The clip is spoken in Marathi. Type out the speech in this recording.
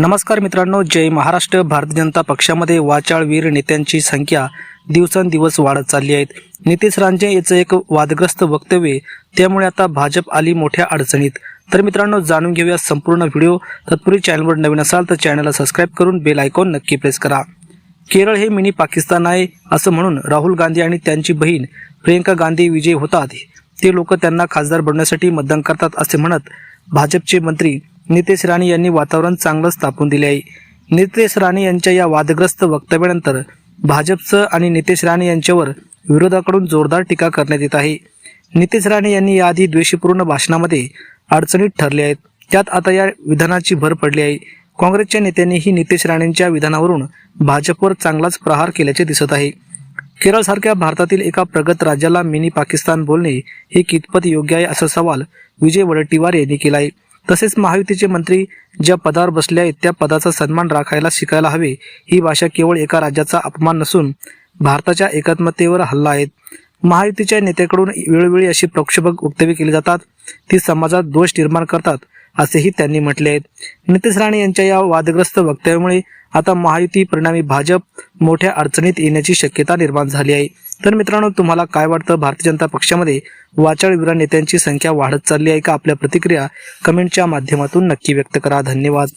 नमस्कार मित्रांनो जय महाराष्ट्र. भारतीय जनता पक्षामध्ये वाचाळवीर नेत्यांची संख्या दिवसेंदिवस वाढत चालली आहेत नितेश रांजे याचं एक वादग्रस्त वक्तव्य त्यामुळे आता भाजप आली मोठ्या अडचणीत. तर मित्रांनो जाणून घेऊया संपूर्ण व्हिडिओ. तत्पूर्वी चॅनलवर नवीन असाल तर चॅनलला सबस्क्राईब करून बेल आयकॉन नक्की प्रेस करा. केरळ हे मिनी पाकिस्तान आहे असं म्हणून राहुल गांधी आणि त्यांची बहीण प्रियंका गांधी विजयी होतात. ते लोक त्यांना खासदार बनण्यासाठी मतदान करतात असे म्हणत भाजपचे मंत्री नितेश राणे यांनी वातावरण चांगलंच तापून दिले आहे. नितेश राणे यांच्या या वादग्रस्त वक्तव्यानंतर भाजपचं आणि नितेश राणे यांच्यावर विरोधाकडून जोरदार टीका करण्यात येत आहे. नितेश राणे यांनी याआधी द्वेषपूर्ण भाषणामध्ये अडचणीत ठरले आहेत. त्यात आता या विधानाची भर पडली आहे. काँग्रेसच्या नेत्यांनीही नितेश राणेंच्या विधानावरून भाजपवर चांगलाच प्रहार केल्याचे दिसत आहे. केरळसारख्या भारतातील एका प्रगत राज्याला मिनी पाकिस्तान बोलणे हे कितपत योग्य आहे असा सवाल विजय वडेट्टीवार यांनी केला आहे. तसेच महायुतीचे मंत्री ज्या पदावर बसले आहेत त्या पदाचा सन्मान राखायला शिकायला हवे ही भाषा केवळ एका राज्याचा अपमान नसून भारताच्या एकात्मतेवर हल्ला आहे. महायुतीच्या नेत्याकडून वेळोवेळी अशी प्रक्षोभक वक्तव्य केली जातात ती समाजात दोष निर्माण करतात असेही त्यांनी म्हटले आहेत नितेश राणे यांच्या या वादग्रस्त वक्तव्यामुळे आता महायुती परिणामी भाजप मोठ्या अडचणीत येण्याची शक्यता निर्माण झाली आहे. तर मित्रांनो तुम्हाला काय वाटतं? भारतीय जनता पक्षामध्ये वाचाळवीरा नेत्यांची संख्या वाढत चालली आहे का? आपल्या प्रतिक्रिया कमेंटच्या माध्यमातून नक्की व्यक्त करा. धन्यवाद.